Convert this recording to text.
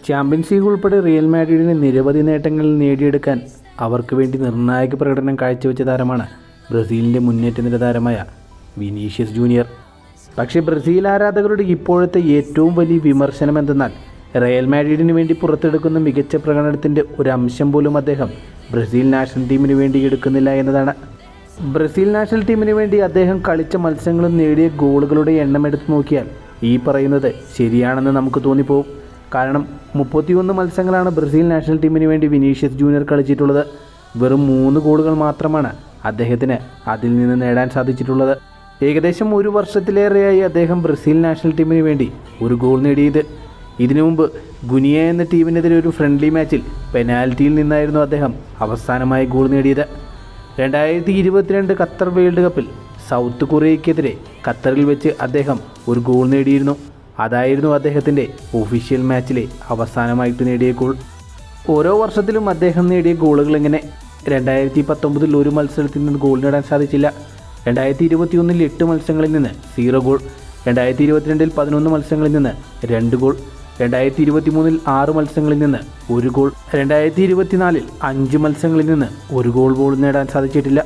Champions league ഉൾപ്പെടെ real മാഡ്രിഡിന് നിരവധി നേട്ടങ്ങൾ നേടിയെടുക്കാൻ അവർക്ക് വേണ്ടി നിർണായക പ്രകടനം കാഴ്ചവെച്ച താരമാണ് ബ്രസീലിന്റെ മുന്നേറ്റ നിര താരമായ വിനീഷ്യസ് ജൂനിയർ. പക്ഷേ ബ്രസീൽ ആരാധകരുടെ ഇപ്പോഴത്തെ ഏറ്റവും വലിയ വിമർശനം എന്തെന്നാൽ റയൽ മാഡ്രിഡിന് വേണ്ടി പുറത്തെടുക്കുന്ന മികച്ച പ്രകടനത്തിന്റെ ഒരു അംശം പോലും അദ്ദേഹം ബ്രസീൽ നാഷണൽ ടീമിന് വേണ്ടി എടുക്കുന്നില്ല എന്നതാണ്. ബ്രസീൽ നാഷണൽ ടീമിന് വേണ്ടി അദ്ദേഹം കളിച്ച മത്സരങ്ങളും നേടിയ ഗോളുകളുടെ എണ്ണം എടുത്തു നോക്കിയാൽ ഈ പറയുന്നത് ശരിയാണെന്ന് നമുക്ക് തോന്നിപ്പോവും. കാരണം മുപ്പത്തിയൊന്ന് മത്സരങ്ങളാണ് ബ്രസീൽ നാഷണൽ ടീമിന് വേണ്ടി വിനീഷ്യസ് ജൂനിയർ കളിച്ചിട്ടുള്ളത്. വെറും മൂന്ന് ഗോളുകൾ മാത്രമാണ് അദ്ദേഹത്തിന് അതിൽ നിന്ന് നേടാൻ സാധിച്ചിട്ടുള്ളത്. ഏകദേശം ഒരു വർഷത്തിലേറെയായി അദ്ദേഹം ബ്രസീൽ നാഷണൽ ടീമിന് വേണ്ടി ഒരു ഗോൾ നേടിയത്. ഇതിനു മുമ്പ് ഗുനിയ എന്ന ടീമിനെതിരെ ഒരു ഫ്രണ്ട്ലി മാച്ചിൽ പെനാൽറ്റിയിൽ നിന്നായിരുന്നു അദ്ദേഹം അവസാനമായി ഗോൾ നേടിയത്. രണ്ടായിരത്തി ഇരുപത്തിരണ്ട് ഖത്തർ വേൾഡ് കപ്പിൽ സൗത്ത് കൊറിയയ്ക്കെതിരെ ഖത്തറിൽ വെച്ച് അദ്ദേഹം ഒരു ഗോൾ നേടിയിരുന്നു. അതായിരുന്നു അദ്ദേഹത്തിന്റെ ഒഫീഷ്യൽ മാച്ചിലെ അവസാനമായിട്ട് നേടിയ ഗോൾ ഓരോ വർഷത്തിലും അദ്ദേഹം നേടിയ ഗോളുകൾ ഇങ്ങനെ രണ്ടായിരത്തി പത്തൊമ്പതിൽ ഒരു മത്സരത്തിൽ നിന്ന് ഗോൾ നേടാൻ സാധിച്ചില്ല. രണ്ടായിരത്തി ഇരുപത്തിയൊന്നിൽ എട്ട് മത്സരങ്ങളിൽ നിന്ന് സീറോ ഗോൾ രണ്ടായിരത്തി ഇരുപത്തിരണ്ടിൽ പതിനൊന്ന് മത്സരങ്ങളിൽ നിന്ന് രണ്ട് ഗോൾ രണ്ടായിരത്തി ഇരുപത്തി മൂന്നിൽ ആറ് മത്സരങ്ങളിൽ നിന്ന് ഒരു ഗോൾ രണ്ടായിരത്തി ഇരുപത്തിനാലിൽ അഞ്ച് മത്സരങ്ങളിൽ നിന്ന് ഒരു ഗോൾ പോലും നേടാൻ സാധിച്ചിട്ടില്ല.